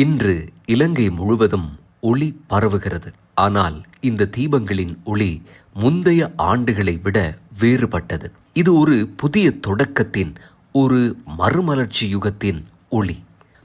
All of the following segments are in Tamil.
இன்று இலங்கை முழுவதும் ஒளி பரவுகிறது. ஆனால் இந்த தீபங்களின் ஒளி முந்தைய ஆண்டுகளை விட வேறுபட்டது. இது ஒரு புதிய தொடக்கத்தின் ஒரு மறுமலர்ச்சி யுகத்தின் ஒளி.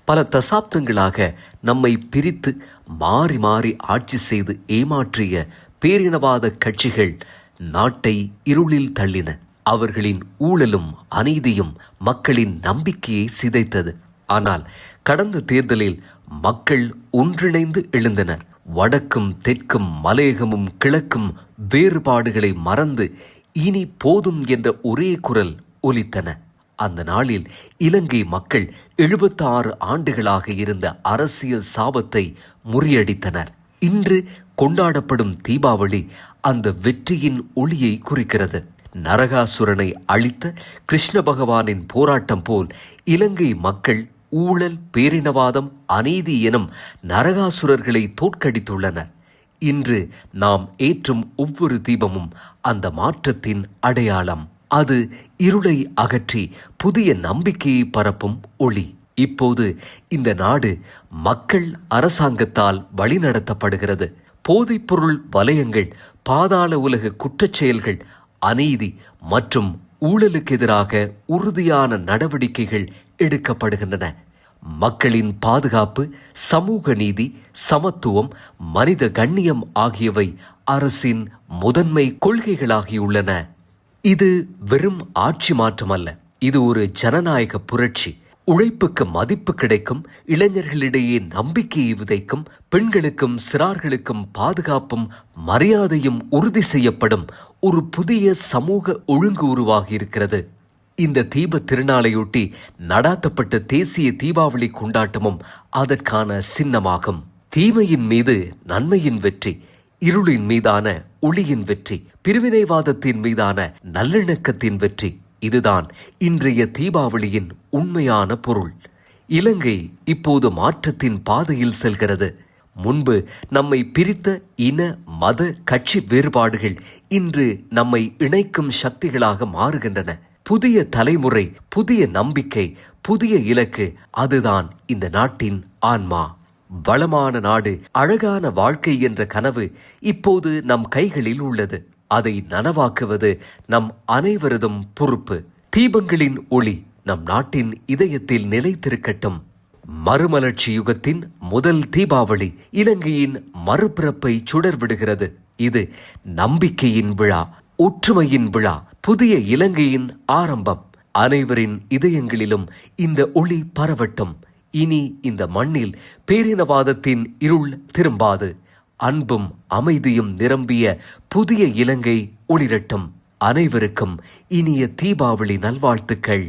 பல தசாப்தங்களாக நம்மை பிரித்து மாறி மாறி ஆட்சி செய்து ஏமாற்றிய பேரினவாத கட்சிகள் நாட்டை இருளில் தள்ளின. அவர்களின் ஊழலும் அநீதியும் மக்களின் நம்பிக்கையை சிதைத்தது. ஆனால் கடந்த தேர்தலில் மக்கள் ஒன்றிணைந்து எழுந்தனர். வடக்கும் தெற்கும் மலையகமும் கிழக்கும் வேறுபாடுகளை மறந்து இனி போதும் என்ற ஒரே குரல் ஒலித்தன. அந்த நாளில் இலங்கை மக்கள் எழுபத்தாறு ஆண்டுகளாக இருந்த அரசியல் சாபத்தை முறியடித்தனர். இன்று கொண்டாடப்படும் தீபாவளி அந்த வெற்றியின் ஒளியை குறிக்கிறது. நரகாசுரனை அழித்த கிருஷ்ண பகவானின் போராட்டம் போல் இலங்கை மக்கள் ஊழல் பேரினவாதம் அநீதி எனும் நரகாசுரர்களை தோற்கடித்துள்ளனர் இன்று நாம் ஏற்றும் ஒவ்வொரு தீபமும் அந்த மாற்றத்தின் அடையாளம். அது இருளை அகற்றி புதிய நம்பிக்கையை பரப்பும் ஒளி. இப்போது இந்த நாடு மக்கள் அரசாங்கத்தால் வழிநடத்தப்படுகிறது. போதைப்பொருள் வலயங்கள் பாதாள உலக குற்றச்செயல்கள் அநீதி மற்றும் ஊழலுக்கு எதிராக உறுதியான நடவடிக்கைகள் எடுக்கப்படுகின்றன. மக்களின் பாதுகாப்பு சமூக நீதி சமத்துவம் மனித கண்ணியம் ஆகியவை அரசின் முதன்மை கொள்கைகளாகியுள்ளன இது வெறும் ஆட்சி மாற்றமல்ல. இது ஒரு ஜனநாயக புரட்சி. உழைப்புக்கு மதிப்பு கிடைக்கும் இளைஞர்களிடையே நம்பிக்கையை விதைக்கும் பெண்களுக்கும் சிறார்களுக்கும் பாதுகாப்பும் மரியாதையும் உறுதி செய்யப்படும் ஒரு புதிய சமூக ஒழுங்கு உருவாகி இருக்கிறது. இந்த தீப திருநாளையொட்டி நடாத்தப்பட்ட தேசிய தீபாவளி கொண்டாட்டமும் அதற்கான சின்னமாகும். தீமையின் மீது நன்மையின் வெற்றி இருளின் மீதான ஒளியின் வெற்றி பிரிவினைவாதத்தின் மீதான நல்லிணக்கத்தின் வெற்றி. இதுதான் இன்றைய தீபாவளியின் உண்மையான பொருள். இலங்கை இப்போது மாற்றத்தின் பாதையில் செல்கிறது. முன்பு நம்மை பிரித்த இன மத கட்சி வேறுபாடுகள் இன்று நம்மை இணைக்கும் சக்திகளாக மாறுகின்றன. புதிய தலைமுறை புதிய நம்பிக்கை புதிய இலக்கு அதுதான் இந்த நாட்டின் ஆன்மா. வளமான நாடு அழகான வாழ்க்கை என்ற கனவு இப்போது நம் கைகளில் உள்ளது. அதை நனவாக்குவது நம் அனைவரதும் பொறுப்பு. தீபங்களின் ஒளி நம் நாட்டின் இதயத்தில் நிலைத்திருக்கட்டும். மறுமலர்ச்சி யுகத்தின் முதல் தீபாவளி இலங்கையின் மறுபிறப்பை சுடர் விடுகிறது இது நம்பிக்கையின் விழா ஒற்றுமையின் விழா புதிய இலங்கையின் ஆரம்பம். அனைவரின் இதயங்களிலும் இந்த ஒளி பரவட்டும். இனி இந்த மண்ணில் பேரினவாதத்தின் இருள் திரும்பாது. அன்பும் அமைதியும் நிரம்பிய புதிய இலங்கை ஒளிரட்டும். அனைவருக்கும் இனிய தீபாவளி நல்வாழ்த்துக்கள்.